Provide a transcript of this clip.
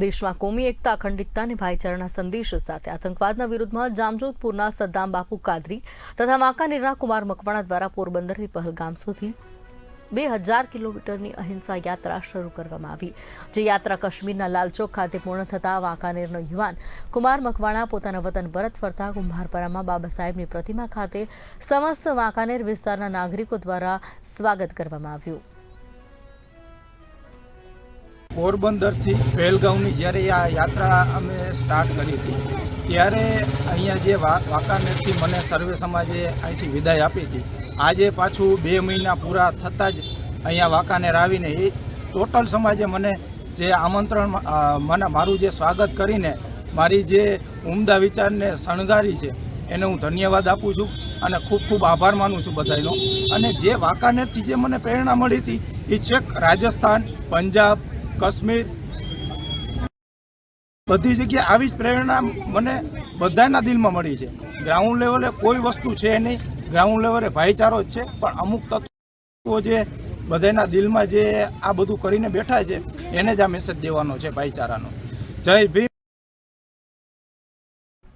દેશમાં કોમી એકતા અખંડિતતા અને ભાઈચારાના સંદેશ સાથે આતંકવાદના વિરુદ્ધમાં જામજોધપુરના સદ્દામ બાપુ કાદરી તથા વાંકાનેરના કુમાર મકવાણા દ્વારા પોરબંદરથી પહલગામ સુધી બે હજાર કિલોમીટરની અહિંસા યાત્રા શરૂ કરવામાં આવી. જે યાત્રા કાશ્મીરના લાલચોક ખાતે પૂર્ણ થતાં વાંકાનેરનો યુવાન કુમાર મકવાણા પોતાના વતન પરત ફરતા કુંભારપરામાં બાબા સાહેબની પ્રતિમા ખાતે સમસ્ત વાંકાનેર વિસ્તારના નાગરિકો દ્વારા સ્વાગત કરવામાં આવ્યું. પોરબંદરથી પહેલગાંવની જ્યારે આ યાત્રા અમે સ્ટાર્ટ કરી હતી, ત્યારે અહીંયા જે વાંકાનેરથી મને સર્વે સમાજે અહીંથી વિદાય આપી હતી. આજે પાછું બે મહિના પૂરા થતાં જ અહીંયા વાંકાનેર આવીને એ ટોટલ સમાજે મને જે આમંત્રણ મને, મારું જે સ્વાગત કરીને મારી જે ઉમદા વિચારને શણગારી છે, એને હું ધન્યવાદ આપું છું અને ખૂબ ખૂબ આભાર માનું છું બધાનો અને જે વાંકાનેરથી જે મને પ્રેરણા મળી હતી, એ છેક રાજસ્થાન, પંજાબ કાશ્મીર. બધી જગ્યાએ આવી જ પ્રેરણા મને બધાના દિલમાં મળી છે. ગ્રાઉન્ડ લેવલે કોઈ વસ્તુ છે નહીં. ગ્રાઉન્ડ લેવલે ભાઈચારો જ છે. પણ અમુક તત્વો જે બધાના દિલમાં જે આ બધું કરીને બેઠા છે, એને જ આ મેસેજ દેવાનો છે ભાઈચારાનો. જય ભીમ.